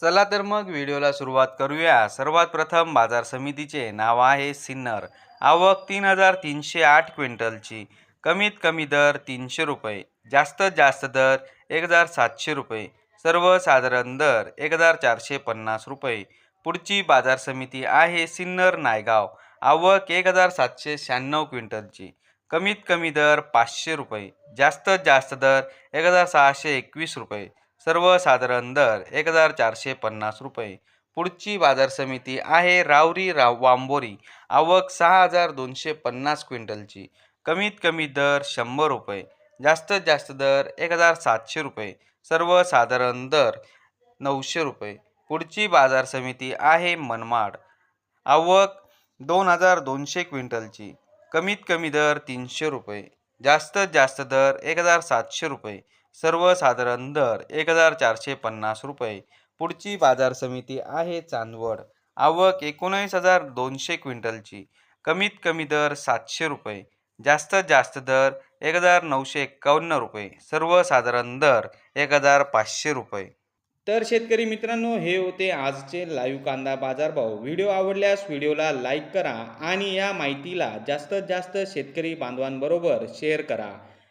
चला तर मग व्हिडिओला सुरुवात करूया. सर्वात प्रथम बाजार समितीचे नाव आहे सिन्नर. आवक तीन हजार तीनशे आठ क्विंटलची. कमीत कमी दर तीनशे रुपये. जास्तीत जास्त दर एक हजार सातशे रुपये. सर्वसाधारण दर एक हजार चारशे पन्नास रुपये. पुढची बाजार समिती आहे सिन्नर नायगाव. आवक एक हजार सातशे शहाण्णव क्विंटलची. कमीत कमी दर पाचशे रुपये. जास्तीत जास्त दर एक हजार सहाशे एकवीस रुपये. सर्वसाधारण दर एक हजार चारशे पन्नास रुपये. पुढची बाजार समिती आहे रावरी राव वांबोरी. आवक सहा हजार दोनशे पन्नास क्विंटलची. कमीत कमी दर शंभर रुपये. जास्तीत जास्त दर एक हजार सातशे रुपये. सर्वसाधारण दर नऊशे रुपये. पुढची बाजार समिती आहे मनमाड. आवक दोन हजार दोनशे क्विंटलची. कमीत कमी दर तीनशे रुपये. जास्तीत जास्त दर एक हजार सातशे रुपये. सर्वसाधारण दर एक हजार चारशे पन्नास रुपये. पुढची बाजार समिती आहे चांदवड. आवक एकोणीस हजार दोनशे क्विंटलची. कमीत कमी दर सातशे रुपये. जास्तीत जास्त दर एक हजार नऊशे एक्कावन्न रुपये. सर्वसाधारण दर एक हजार पाचशे रुपये. तर शेतकरी मित्रांनो हे होते आजचे लाईव्ह कांदा बाजारभाव. व्हिडिओ आवडल्यास व्हिडिओला लाईक करा आणि या माहितीला जास्तीत जास्त शेतकरी बांधवांबरोबर शेअर करा.